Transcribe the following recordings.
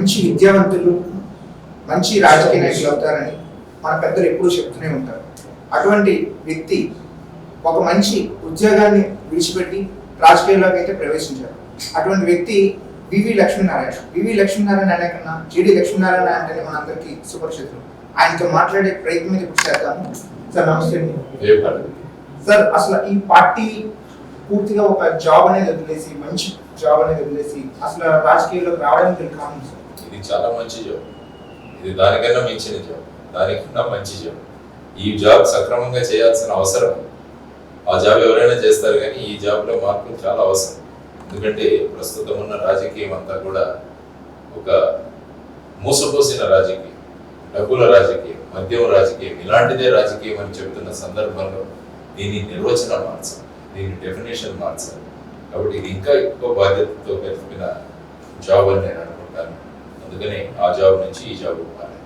మంచి విద్యావంతులు మంచి రాజకీయ నాయకులు అవుతారని మన పెద్దలు ఎప్పుడూ చెప్తూనే ఉంటారు. అటువంటి వ్యక్తి ఒక మంచి ఉద్యోగాన్ని విడిచిపెట్టి రాజకీయాల్లోకి అయితే ప్రవేశించారు అటువంటి వ్యక్తి వివి లక్ష్మీనారాయణ. వివి లక్ష్మీనారాయణ అనే కన్నా జిడి లక్ష్మీనారాయణ అంటేనే మనందరికీ సుపరిచితులు ఆయనతో మాట్లాడే ప్రయత్నం అయితే ఇప్పుడు చేద్దాము సార్ నమస్తే సార్ అసలు ఈ పార్టీ పూర్తిగా ఒక జాబ్ అనేది వదిలేసి మంచి జాబ్ అనేది వదిలేసి అసలు రాజకీయాల్లోకి రావడానికి కారణం సార్ ఇది చాలా మంచి జాబ్ ఇది దానికన్నా మించిన జాబ్ దానికన్నా మంచి జాబ్ ఈ జాబ్ సక్రమంగా చేయాల్సిన అవసరం. ఆ జాబ్ ఎవరైనా చేస్తారు కానీ ఈ జాబ్లో మార్పులు చాలా అవసరం. ఎందుకంటే ప్రస్తుతం ఉన్న రాజకీయం అంతా కూడా ఒక మూసపోసిన రాజకీయం డబ్బుల రాజకీయం మద్యం రాజకీయం ఇలాంటిదే రాజకీయం అని చెబుతున్న సందర్భంలో దీని నిర్వచనం మార్చాలి. దీని డెఫినేషన్ మార్చాలి. కాబట్టి ఇది ఇంకా ఎక్కువ బాధ్యతతో వెతికిన జాబ్ అని నేను అనుకుంటాను. అందుకనే ఆ జాబ్ నుంచి ఈ జాబ్ మారాను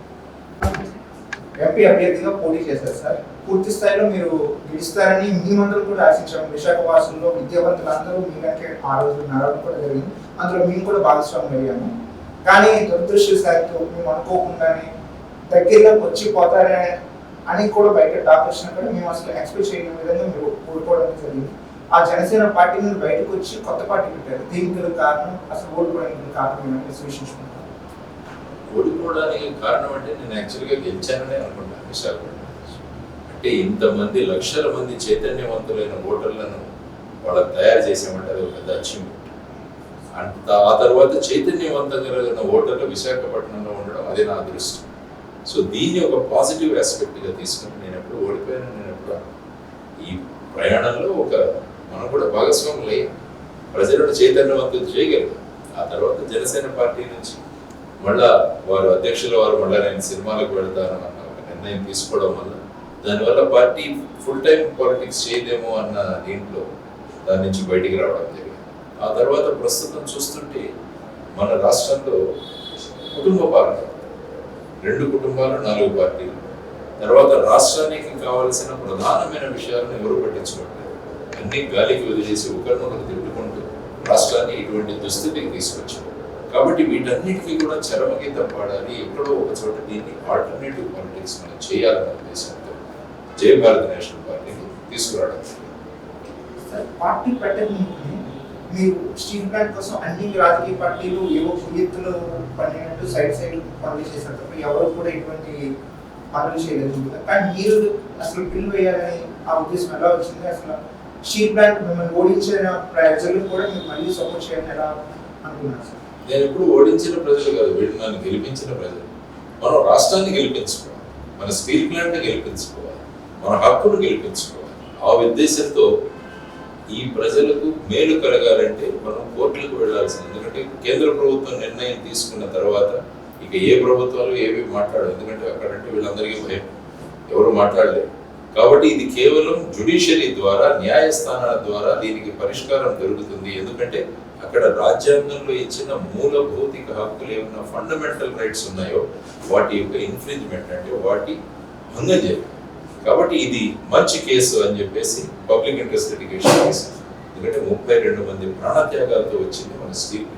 ఎంపీ అభ్యర్థిగా పోటీ చేశారు సార్. పూర్తి స్థాయిలో మీరు గెలుస్తారని మేమందరూ కూడా ఆశించాము విశాఖ వాసుల్లో విద్యావంతులందరూ మీ వెనకే ఆ రోజు నడవడం కూడా జరిగింది. అందులో మేము కూడా భాగస్వామ్యం అయ్యాము. కానీ దురదృష్టవశాత్తు మేము అనుకోకుండానే దగ్గరలోకి వచ్చి పోతారని అని కూడా బయట టాక్ వచ్చినా కూడా మేము అసలు ఎక్స్పెక్ట్ చేయని విధంగా మీరు ఓడిపోవడం జరిగింది. ఆ జనసేన పార్టీ నుండి బయటకు వచ్చి కొత్త పార్టీ పెట్టారు. దీనికి కారణం అసలు ఓడిపోవడానికి కారణం ఏమంటే విశ్లేషించుకుంటారు? ఓడిపోవడానికి కారణం అంటే నేను యాక్చువల్గా గెలిచాననే అనుకుంటాను విశాఖపట్నం అంటే ఇంతమంది లక్షల మంది చైతన్యవంతులైన ఓటర్లను వాళ్ళకి తయారు చేసామంటే అది ఒక పెద్ద అచీవ్మెంట్ అంత ఆ తర్వాత చైతన్యవంతంగా కలిగిన ఓటర్లు విశాఖపట్నంలో ఉండడం అది నా అదృష్టం సో దీన్ని ఒక పాజిటివ్ ఆస్పెక్ట్గా తీసుకుని నేను ఎప్పుడు ఓడిపోయాను నేను ఎప్పుడు ఈ ప్రయాణంలో ఒక మనం కూడా భాగస్వాములు అయ్యాం ప్రజలను చైతన్యవంతం చేయగలిగాం. ఆ తర్వాత జనసేన పార్టీ నుంచి మళ్ళా వారు అధ్యక్షుల వారు మళ్ళా నేను సినిమాలకు వెళ్తాను అన్న ఒక నిర్ణయం తీసుకోవడం వల్ల దానివల్ల పార్టీ ఫుల్ టైం పాలిటిక్స్ చేయదేమో అన్న దీంట్లో దాని నుంచి బయటికి రావడం జరిగింది. ఆ తర్వాత ప్రస్తుతం చూస్తుంటే మన రాష్ట్రంలో కుటుంబ పాలన రెండు కుటుంబాలు నాలుగు పార్టీలు. తర్వాత రాష్ట్రానికి కావలసిన ప్రధానమైన విషయాలను ఎవరు పట్టించుకోవట్లేదు. అన్ని గాలికి వదిలేసి ఒకరినొకరు తిట్టుకుంటూ రాష్ట్రాన్ని ఇటువంటి దుస్థితికి తీసుకొచ్చారు. కాబట్టి వీటన్నిటికీ కూడా చరమగీతం పాడాలి. ఎక్కడో ఒక చోట దీన్ని ఆల్టర్నేటివ్ పాలిటిక్స్ మనం చేయాలన్న ఉద్దేశంతో జయ భారత నేషనల్ పార్టీని తీసుకురావడం జరిగింది. పార్టీ పెట్టకముందు మీరు స్టీల్ ప్లాంట్ కోసం అన్ని రాజకీయ పార్టీలు ఏవో కుయ్యత్తులు పడినట్టు సైడ్ సైడ్ పనులు చేశారు తప్ప ఎవరు కూడా ఇటువంటి పనులు చేయలేదు. కానీ మీరు అసలు పిల్లు వేయాలని ఆ ఉద్దేశం ఎలా వచ్చింది? అసలు స్టీల్ ప్లాంట్ మిమ్మల్ని ఓడించిన ప్రజలు కూడా మీరు మళ్ళీ సపోర్ట్ చేయాలని ఎలా అనుకున్నారు సార్? నేను ఎప్పుడు ఓడించిన ప్రజలు కాదు వీళ్ళు నన్ను గెలిపించిన ప్రజలు. మనం రాష్ట్రాన్ని గెలిపించుకోవాలి మన స్టీల్ ప్లాంట్ని గెలిపించుకోవాలి మన హక్కును గెలిపించుకోవాలి. ఆ ఉద్దేశంతో ఈ ప్రజలకు మేలు కలగాలంటే మనం కోర్టులకు వెళ్ళాల్సింది. ఎందుకంటే కేంద్ర ప్రభుత్వం నిర్ణయం తీసుకున్న తర్వాత ఇక ఏ ప్రభుత్వాలు ఏవి మాట్లాడవు. ఎందుకంటే అక్కడంటే వీళ్ళందరికీ భయం. ఎవరు మాట్లాడలేరు. కాబట్టి ఇది కేవలం జుడిషియరీ ద్వారా న్యాయస్థానాల ద్వారా దీనికి పరిష్కారం దొరుకుతుంది. ఎందుకంటే అక్కడ రాజ్యాంగంలో ఇచ్చిన మూల భౌతిక హక్కులు ఏమైనా ఫండమెంటల్ రైట్స్ ఉన్నాయో వాటి యొక్క ఇన్ఫ్రింజ్మెంట్ అంటే వాటి భంగం చేయాలి కాబట్టి ఇది మంచి కేసు అని చెప్పేసి పబ్లిక్ ఇంట్రెస్ట్ లిటిగేషన్ కేసు. ఎందుకంటే ముప్పై రెండు మంది ప్రాణత్యాగాలతో వచ్చింది మన స్టీల్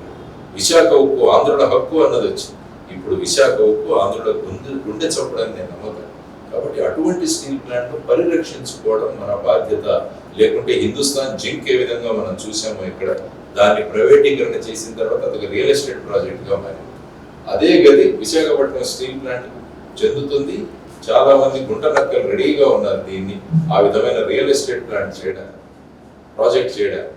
విశాఖ ఉక్కు ఆంధ్రుల హక్కు అన్నది వచ్చింది. ఇప్పుడు విశాఖ ఉక్కు ఆంధ్రుల గుండె గుండె చొప్పడానికి నేను నమ్మకం. కాబట్టి అటువంటి స్టీల్ ప్లాంట్ పరిరక్షించుకోవడం మన బాధ్యత. లేకుంటే హిందుస్థాన్ జింక్ ఏ విధంగా మనం చూసామో ఇక్కడ. దాన్ని ప్రైవేటీకరణ చేసిన తర్వాత అది రియల్ ఎస్టేట్ ప్రాజెక్ట్గా మారింది అదే గది విశాఖపట్నం స్టీల్ ప్లాంట్ చెందుతుంది. చాలా మంది గుంట నక్కలు రెడీగా ఉన్నారు దీన్ని. ఆ విధమైన రియల్ ఎస్టేట్ ప్లాంట్ చేయడానికి ప్రాజెక్ట్ చేయడానికి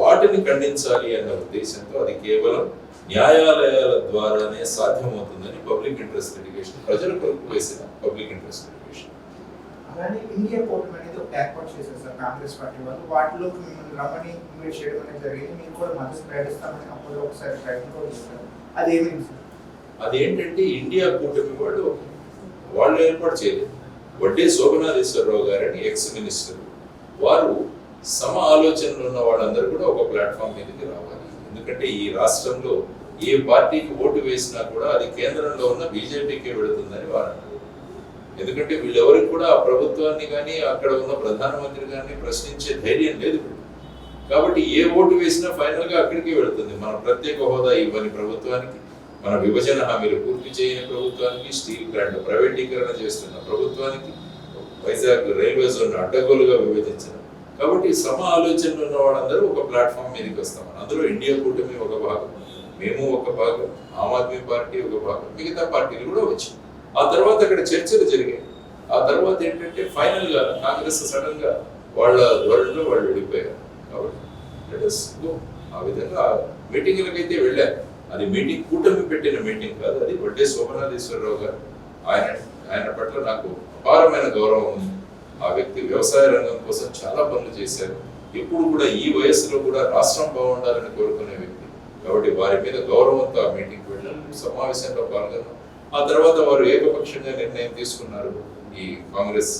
వాటిని ఖండించాలి అన్న ఉద్దేశంతో అది కేవలం న్యాయాలయాల ద్వారానే సాధ్యమవుతుందని పబ్లిక్ ఇంట్రెస్ట్ లిటిగేషన్ ప్రజలు కొరకు వేసిన పబ్లిక్ ఇంట్రెస్ట్ లిటిగేషన్. అలానే ఇండియా కూటమి అనేది ఒక ఏర్పాటు చేశారు సార్ కాంగ్రెస్ పార్టీ వాళ్ళు. వాటిలోకి మిమ్మల్ని రమ్మని ఇన్వైట్ చేయడం అనేది జరిగింది. మీరు కూడా మద్దతు ప్రకటిస్తామని అప్పుడు ఒకసారి ప్రయత్నం కూడా చేస్తారు అది సార్? అదేంటంటే ఇండియా కూటమి వాళ్ళు వాళ్ళు ఏర్పాటు చేయలేదు. వడ్డే శోభనాథేశ్వరరావు గారని ఎక్స్ మినిస్టర్ వారు సమ ఆలోచనలు ఉన్న వాళ్ళందరూ కూడా ఒక ప్లాట్ఫామ్ మీదకి రావాలి. ఎందుకంటే ఈ రాష్ట్రంలో ఏ పార్టీకి ఓటు వేసినా కూడా అది కేంద్రంలో ఉన్న బీజేపీకి వెళుతుందని వారు ఎందుకంటే వీళ్ళెవరికి కూడా ఆ ప్రభుత్వాన్ని కానీ అక్కడ ఉన్న ప్రధానమంత్రి కానీ ప్రశ్నించే ధైర్యం లేదు. కాబట్టి ఏ ఓటు వేసినా ఫైనల్గా అక్కడికి వెళుతుంది. మన ప్రత్యేక హోదా ఇవ్వని ప్రభుత్వానికి మన విభజన హామీలు పూర్తి చేయని ప్రభుత్వానికి స్టీల్ ప్లాంట్ ప్రైవేటీకరణ చేస్తున్న ప్రభుత్వానికి వైజాగ్ రైల్వే జోన్ అడ్డగోలుగా విభజించడం కాబట్టి సమ ఆలోచనలు ఉన్న వాళ్ళందరూ ఒక ప్లాట్ఫామ్ మీదకి వస్తాం అందులో ఇండియా కూటమి ఒక భాగం మేము ఒక భాగం ఆమ్ ఆద్మీ పార్టీ ఒక భాగం మిగతా పార్టీలు కూడా వచ్చాయి. ఆ తర్వాత అక్కడ చర్చలు జరిగాయి. ఆ తర్వాత ఏంటంటే ఫైనల్గా కాంగ్రెస్ సడన్గా వాళ్ళ ధోరణిలో వాళ్ళు వెళ్ళిపోయారు కాబట్టి let ఆ విధంగా మీటింగ్లకు అయితే వెళ్ళారు అది మీటింగ్ కూటమి పెట్టిన మీటింగ్ కాదు. అది వడ్డే శోభనాథేశ్వరరావు గారు. ఆయన ఆయన పట్ల నాకు అపారమైన గౌరవం ఉంది. ఆ వ్యక్తి వ్యవసాయ రంగం కోసం చాలా పనులు చేశారు. ఇప్పుడు కూడా ఈ వయసులో కూడా రాష్ట్రం బాగుండాలని కోరుకునే వ్యక్తి. కాబట్టి వారి మీద గౌరవంతో ఆ మీటింగ్ వెళ్ళాను సమావేశంలో పాల్గొన్నాం. ఆ తర్వాత వారు ఏకపక్షంగా నిర్ణయం తీసుకున్నారు ఈ కాంగ్రెస్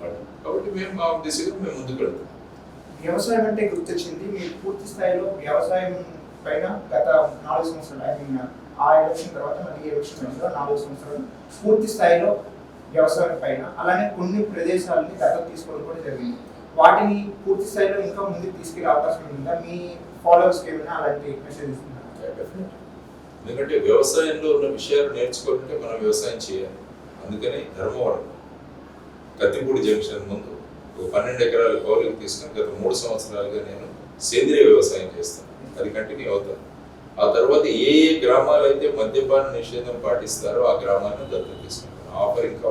వాళ్ళు. కాబట్టి మేము మా దిశగా మేము ముందుకు వెళ్తాం వ్యవసాయం అంటే గుర్తొచ్చింది మీరు పూర్తి స్థాయిలో వ్యవసాయం పైన గత నాలుగు సంవత్సరాలు ఐ మీన్ ఆ ఎలక్షన్ తర్వాత మళ్ళీ ఎలక్షన్ అయిందో నాలుగు సంవత్సరాలు పూర్తి స్థాయిలో వ్యవసాయం పైన అలానే కొన్ని ప్రదేశాలని దత్తత తీసుకోవడం కూడా జరిగింది. వాటిని పూర్తి స్థాయిలో ఇంకా ముందుకు తీసుకెళ్ళే అవకాశం ఉందా? మీ ఫాలోవర్స్కి ఏమైనా అలాంటి మెసేజ్ ఇస్తున్నారు ఎందుకంటే వ్యవసాయంలో ఉన్న విషయాలు నేర్చుకోవాలంటే మనం వ్యవసాయం చేయాలి. అందుకని ధర్మవరం కత్తిపూడి జంక్షన్ ముందు ఒక పన్నెండు ఎకరాల కౌలికి తీసుకుని గత మూడు సంవత్సరాలుగా నేను సేంద్రియ వ్యవసాయం చేస్తాను. అది కంటిన్యూ అవుతాను ఆ తర్వాత ఏ ఏ గ్రామాలు అయితే మద్యపాన నిషేధం పాటిస్తారో ఆ గ్రామాలను దత్తత తీసుకుంటాను. ఆఫర్ ఇంకా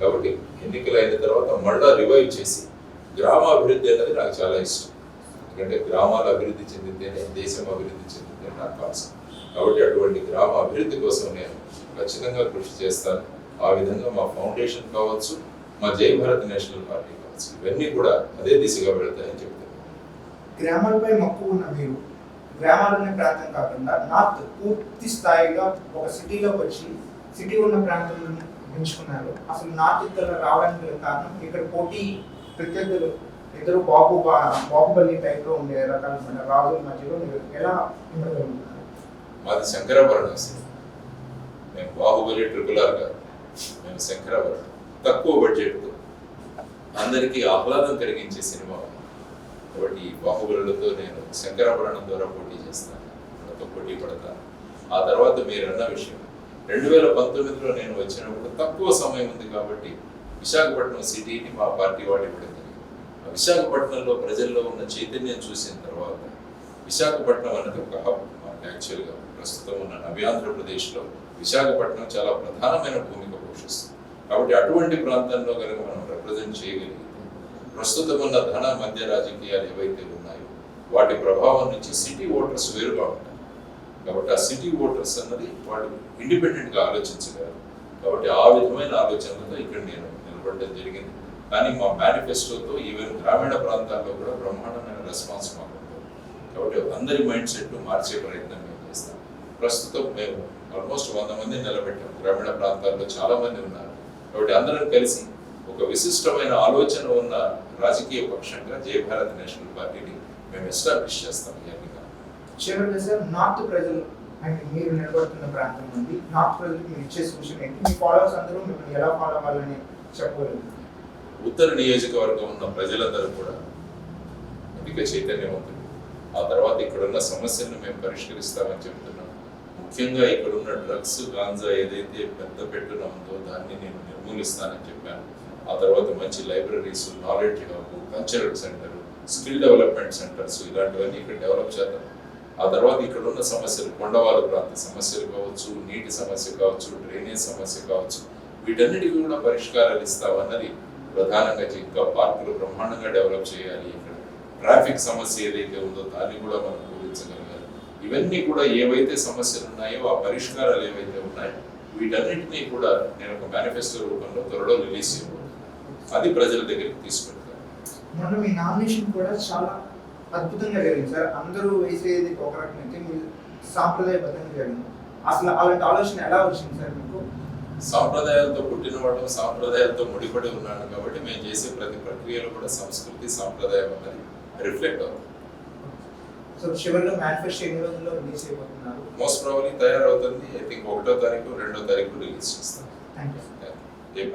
కాబట్టి ఎన్నికలు అయిన తర్వాత మళ్ళా రివైవ్ చేసి గ్రామాభివృద్ధి అనేది నాకు చాలా ఇష్టం. ఎందుకంటే గ్రామాలు అభివృద్ధి చెందితేనే దేశం అభివృద్ధి చెందితేనే నాకు కాన్సెప్ట్ కాబట్టి అటువంటి గ్రామ అభివృద్ధి కోసం నేను ఖచ్చితంగా కృషి చేస్తాను. ఆ విధంగా మా ఫౌండేషన్ కావచ్చు మా జై భారత్ నేషనల్ పార్టీ కావచ్చు ఇవన్నీ కూడా అదే దిశగా వెళతాయని చెప్తాను గ్రామాలపై మక్కువ ఉన్న మీరు గ్రామాలనే ప్రాంతం కాకుండా నార్త్ పూర్తి స్థాయిగా ఒక సిటీలోకి వచ్చి సిటీ ఉన్న ప్రాంతం ఎంచుకున్నారు అసలు నార్త్ ఇక్కడ రావడానికి కారణం ఇక్కడ పోటీ ప్రత్యర్థులు ఇద్దరు బాబు బా- బాహుబలి ఉండే రకాల రాజుల మధ్యలో మీరు ఎలా ఉండగలుగుతున్నారు మాది శంకరాభరణం సినిమా మేము బాహుబలి ట్రిపుల్ ఆర్ కాదు మేము శంకరాభరణం. తక్కువ బడ్జెట్తో అందరికీ ఆహ్లాదం కలిగించే సినిమా కాబట్టి ఈ బాహుబలులతో నేను శంకరాభరణం ద్వారా పోటీ చేస్తాను. వాళ్ళతో పోటీ పడతాను. ఆ తర్వాత మీరు అన్న విషయం. రెండు వేల పంతొమ్మిదిలో నేను వచ్చినప్పుడు తక్కువ సమయం ఉంది కాబట్టి విశాఖపట్నం సిటీని మా పార్టీ వాడి ఇవ్వడం జరిగింది. ఆ విశాఖపట్నంలో ప్రజల్లో ఉన్న చైతన్యం చూసిన తర్వాత విశాఖపట్నం అనేది ఒక హబ్ యాక్చువల్గా ప్రస్తుతం ఉన్న నవ్యాంధ్రప్రదేశ్లో విశాఖపట్నం చాలా ప్రధానమైన భూమిక పోషిస్తుంది. కాబట్టి అటువంటి ప్రాంతంలో కనుక మనం రిప్రజెంట్ చేయగలిగితే ప్రస్తుతం ఉన్న ధన మధ్య రాజకీయాలు ఏవైతే ఉన్నాయో వాటి ప్రభావం నుంచి సిటీ ఓటర్స్ వేరుగా ఉంటాయి కాబట్టి ఆ సిటీ ఓటర్స్ అన్నది వాళ్ళు ఇండిపెండెంట్గా ఆలోచించగలరు కాబట్టి ఆ విధమైన ఆలోచనలతో ఇక్కడ నేను నిలబడడం జరిగింది. కానీ మా మేనిఫెస్టోతో ఈవెన్ గ్రామీణ ప్రాంతాల్లో కూడా బ్రహ్మాండమైన రెస్పాన్స్ మాకు కాబట్టి అందరి మైండ్ సెట్ మార్చే ప్రయత్నం మేము చేస్తాం. ప్రస్తుతం మేము ఆల్మోస్ట్ వంద మంది నిలబెట్టాం. గ్రామీణ ప్రాంతాల్లో చాలా మంది ఉన్నారు. కాబట్టి అందరం కలిసి ఒక విశిష్టమైన ఆలోచన ఉన్న రాజకీయ పక్షంగా జయ భారత్ నేషనల్ పార్టీని మేము ఎస్టాబ్లిష్ చేస్తాం ఈ ఎన్నిక చివరిగా సార్ నార్త్ ప్రజలు అంటే మీరు నిలబడుతున్న ప్రాంతం నుండి నార్త్ ప్రజలకు మీరు ఇచ్చే సూచన ఏంటి? మీ ఫాలోవర్స్ అందరూ మిమ్మల్ని ఎలా ఫాలో అవ్వాలని ఉత్తర నియోజకవర్గం ఉన్న ప్రజలందరూ కూడా అధిక చైతన్యవంతులు. ఆ తర్వాత ఇక్కడున్న సమస్యలను మేము పరిష్కరిస్తామని చెప్తున్నాం. ముఖ్యంగా ఇక్కడున్న డ్రగ్స్ గాంజా ఏదైతే పెద్ద పెట్టున ఉందో దాన్ని నేను నిర్మూలిస్తానని చెప్పాను. ఆ తర్వాత మంచి libraries knowledge hub cultural centre skill development centres ఇలాంటివన్నీ ఇక్కడ డెవలప్ చేద్దాం. ఆ తర్వాత ఇక్కడ ఉన్న సమస్యలు కొండవాళ్ళ ప్రాంత సమస్యలు కావచ్చు నీటి సమస్య కావచ్చు డ్రైనేజ్ సమస్య కావచ్చు వీటన్నిటికీ కూడా పరిష్కారాలు ఇస్తామన్నది ప్రధానంగా ఇంకా పార్కులు బ్రహ్మాండంగా డెవలప్ చేయాలి. ఇక్కడ ట్రాఫిక్ సమస్య ఏదైతే ఉందో దాన్ని కూడా మనం పూరించగలగాలి ఇవన్నీ కూడా ఏవైతే సమస్యలు ఉన్నాయో ఆ పరిష్కారాలు ఏవైతే ఉన్నాయో వీటన్నిటినీ కూడా నేను ఒక మేనిఫెస్టో రూపంలో త్వరలో రిలీజ్ చేయబోతున్నాను. అది ప్రజల దగ్గరికి తీసుకెళ్తాను. మొన్న మీ నామినేషన్ కూడా చాలా అద్భుతంగా జరిగింది సార్. అందరూ వేసేది ఒక రకమైతే మీరు సాంప్రదాయబద్ధంగా జరిగింది. అసలు అలాంటి ఆలోచన ఎలా వచ్చింది సార్ మీకు? సాంప్రదాయాలతో పుట్టిన వాడు సాంప్రదాయాలతో ముడిపడి ఉన్నాడు కాబట్టి మేము చేసే ప్రతి ప్రక్రియలో కూడా సంస్కృతి సాంప్రదాయం అన్నది రిఫ్లెక్ట్ అవుతుంది. సో చివరిలో మేనిఫెస్టో ఎన్ని రోజుల్లో రిలీజ్ అయిపోతున్నారు? మోస్ట్ ప్రాబ్లీ తయారవుతుంది ఐ థింక్ ఒకటో తారీఖు రెండో తారీఖు రిలీజ్ చేస్తాం థ్యాంక్ యూ ఏ